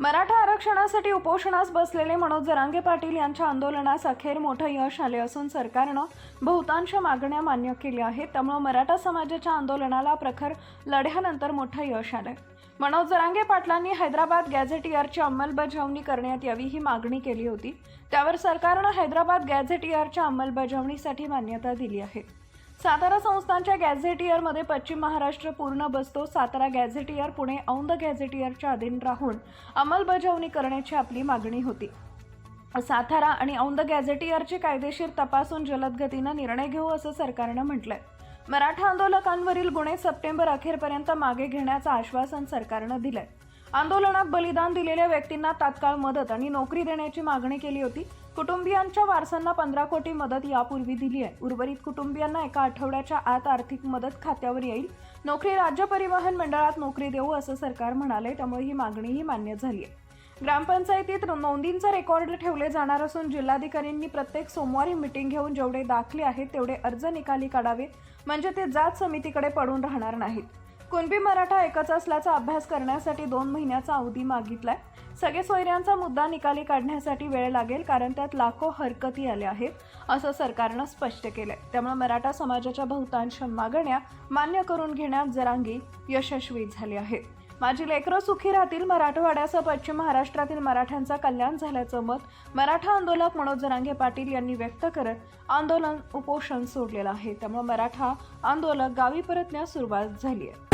मराठा आरक्षणासाठी उपोषणास बसलेले मनोज जरांगे पाटील यांच्या आंदोलनास अखेर मोठं यश आले असून सरकारनं बहुतांश मागण्या मान्य केल्या आहेत. त्यामुळे मराठा समाजाच्या आंदोलनाला प्रखर लढ्यानंतर मोठं यश आलं मनोज जरांगे पाटलांनी हैदराबाद गॅझेटियरची अंमलबजावणी करण्यात यावी ही मागणी केली होती. त्यावर सरकारनं हैदराबाद गॅझेटियरच्या अंमलबजावणीसाठी मान्यता दिली आहे. सातारा संस्थांच्या गॅझेटियरमध्ये पश्चिम महाराष्ट्र पूर्ण बसतो. सातारा गॅझेटियर पुणे औंध गॅझेटियरच्या अधीन राहून अंमलबजावणी करण्याची आपली मागणी होती. सातारा आणि औंध गॅझेटियरची कायदेशीर तपासून जलद गतीनं निर्णय घेऊ असं सरकारनं म्हटलंय. मराठा आंदोलकांवरील गुन्हे सप्टेंबर अखेरपर्यंत मागे घेण्याचं आश्वासन सरकारनं दिलंय. आंदोलनात बलिदान दिलेल्या व्यक्तींना तात्काळ मदत आणि नोकरी देण्याची मागणी केली होती. कुटुंबियांच्या वारसांना पंधरा कोटी मदत यापूर्वी दिली आहे. उर्वरित कुटुंबियांना एका आठवड्याच्या आत आर्थिक मदत खात्यावर येईल. नोकरी राज्य परिवहन मंडळात नोकरी देऊ असं सरकार म्हणाले त्यामुळे ही मागणीही मान्य झाली आहे. ग्रामपंचायतीत नोंदींचा रेकॉर्ड ठेवले जाणार असून जिल्हाधिकाऱ्यांनी प्रत्येक सोमवारी मिटिंग घेऊन जेवढे दाखले आहेत तेवढे अर्ज निकाली काढावे म्हणजे ते जात समितीकडे पडून राहणार नाहीत. कुणबी मराठा एकच असल्याचा अभ्यास करण्यासाठी दोन महिन्याचा अवधी मागितलाय. सगळे सोयऱ्यांचा मुद्दा निकाली काढण्यासाठी वेळ लागेल कारण त्यात लाखो हरकती आल्या आहेत असं सरकारनं स्पष्ट केलंय. त्यामुळे मराठा समाजाच्या बहुतांश मागण्या मान्य करून घेण्यात जरांगी यशस्वी झाली आहेत माझी लेकरं सुखी राहतील मराठवाड्यासह पश्चिम महाराष्ट्रातील मराठ्यांचं कल्याण झाल्याचं मत मराठा आंदोलक मनोज जरांगे पाटील यांनी व्यक्त करत आंदोलन उपोषण सोडलेलं आहे. त्यामुळे मराठा आंदोलक गावी परतण्यास सुरुवात झाली आहे.